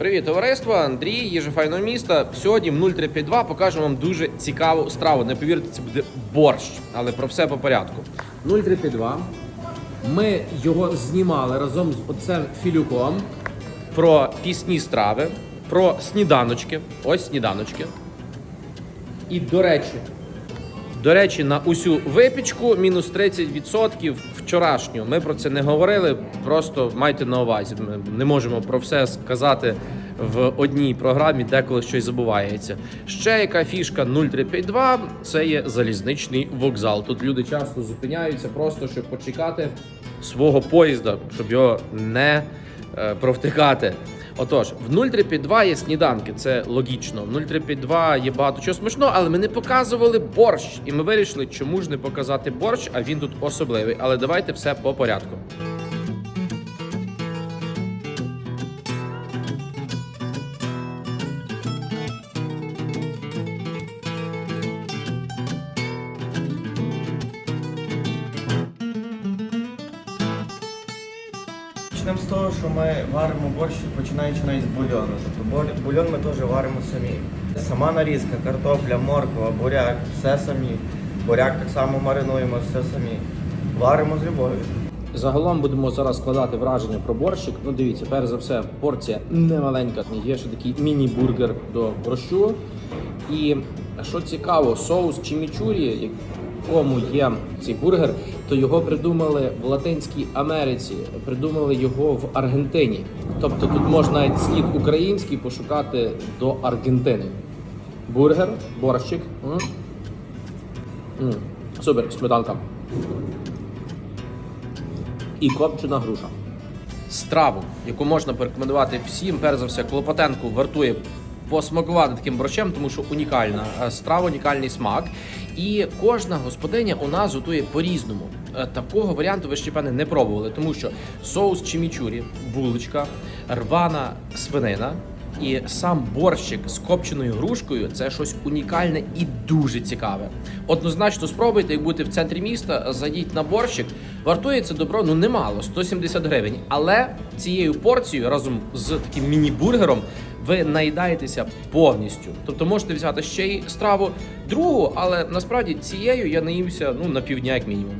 Привіт, товариство! Андрій, їжа файного міста. Сьогодні в 0352 покажемо вам дуже цікаву страву. Не повірте, це буде борщ, але про все по порядку. 0352. Ми його знімали разом з оцем філюком про пісні страви, про сніданочки. Ось сніданочки. І до речі, до речі, на усю випічку мінус 30% вчорашню. Ми про це не говорили. Просто майте на увазі. Ми не можемо про все сказати в одній програмі, деколи щось забувається. Ще яка фішка 0352 це є залізничний вокзал. Тут люди часто зупиняються просто щоб почекати свого поїзда, щоб його не е, провтикати. Отож, в 0352 є сніданки, це логічно. В 0352 є багато чого смачного, але ми не показували борщ. І ми вирішили, чому ж не показати борщ, а він тут особливий. Але давайте все по порядку. Почнемо з того, що ми варимо борщ, починаючи навіть з бульйону. Тобто бульйон ми теж варимо самі. Сама нарізка, картопля, морква, буряк, все самі. Буряк так само маринуємо, все самі. Варимо з любов'ю. Загалом будемо зараз складати враження про борщик. Ну, дивіться, перш за все, порція немаленька. Є ще такий міні-бургер до борщу. І що цікаво, соус чимічурі, якому є цей бургер, то його придумали в Латинській Америці, придумали його в Аргентині. Тобто тут можна навіть слід український пошукати до Аргентини. Бургер, борщик. Супер, сметанка і копчена груша. Страву, яку можна порекомендувати всім, перш за все, Клопотенку вартує посмакувати таким борщем, тому що унікальна е, страва, унікальний смак. І кожна господиня у нас готує по-різному. Е, Такого варіанту ви ще певне не пробували, тому що соус чимічурі, булочка, рвана свинина. І сам борщик з копченою грушкою це щось унікальне і дуже цікаве. Однозначно спробуйте, як будете в центрі міста, зайдіть на борщик. Вартує це добро ну немало 170 гривень. Але цією порцією разом з таким міні-бургером ви наїдаєтеся повністю. Тобто можете взяти ще й страву другу, але насправді цією я наївся ну на півдня як мінімум.